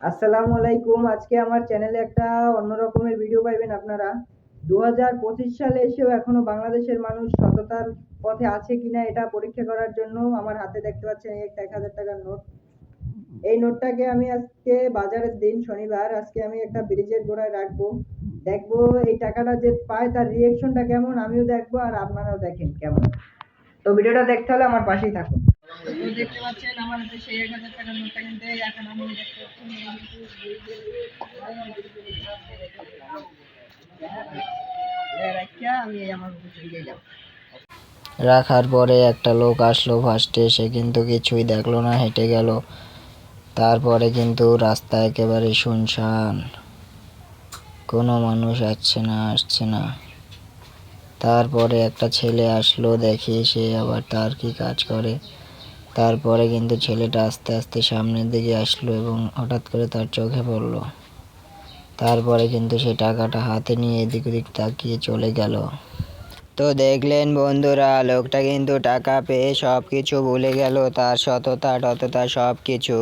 আসসালামু আলাইকুম। আজকে আমার চ্যানেলে একটা অন্য রকমের ভিডিও পাইবেন আপনারা। দু হাজার পঁচিশ সালে এসেও এখনও বাংলাদেশের মানুষ সততার পথে আছে কিনা এটা পরীক্ষা করার জন্য আমার হাতে দেখতে পাচ্ছেন এই একটা এক হাজার টাকার নোট এই নোটটাকে আমি আজকে বাজারের দিন শনিবার, আজকে আমি একটা ব্রিজের গোড়ায় রাখব। দেখব এই টাকাটা যে পায় তার রিয়েকশনটা কেমন, আমিও দেখব আর আপনারাও দেখেন কেমন। তো ভিডিওটা দেখতে হলে আমার পাশেই থাকুন। রাখার পরে একটা লোক আসলো ফার্স্টে সে কিন্তু কিছুই দেখল না, হেঁটে গেল। তারপরে কিন্তু রাস্তা একেবারে শুনশান। কোনো মানুষ আসছে না আসছে না। তারপরে একটা ছেলে আসলো, দেখি সে আবার তার কি কাজ করে। তারপরে কিন্তু ছেলেটা আস্তে আস্তে সামনের দিকে আসলো এবং হঠাৎ করে তার চোখে পড়ল। তারপরে কিন্তু সে টাকাটা হাতে নিয়ে এদিক ওদিক তাকিয়ে চলে গেল। তো দেখলেন বন্ধুরা, লোকটা কিন্তু টাকা পেয়ে সব কিছু ভুলে গেল, তার সততা টততা সব কিছু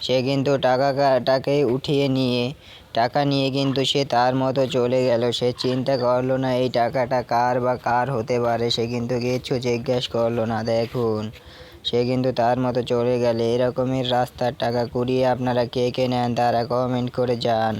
সে কিন্তু টাকাটাকে উঠিয়ে নিয়ে, টাকা নিয়ে কিন্তু সে তার মতো চলে গেল। সে চিন্তা করল না, এই টাকাটা কার বা কার হতে পারে? সে কিন্তু কিছু জিজ্ঞেস করল না। দেখুন সে কিন্তু তার মতো চলে গেলে এরকমের রাস্তার টাকা কুড়িয়ে আপনারা কে কে নেন তারা কমেন্ট করে যান।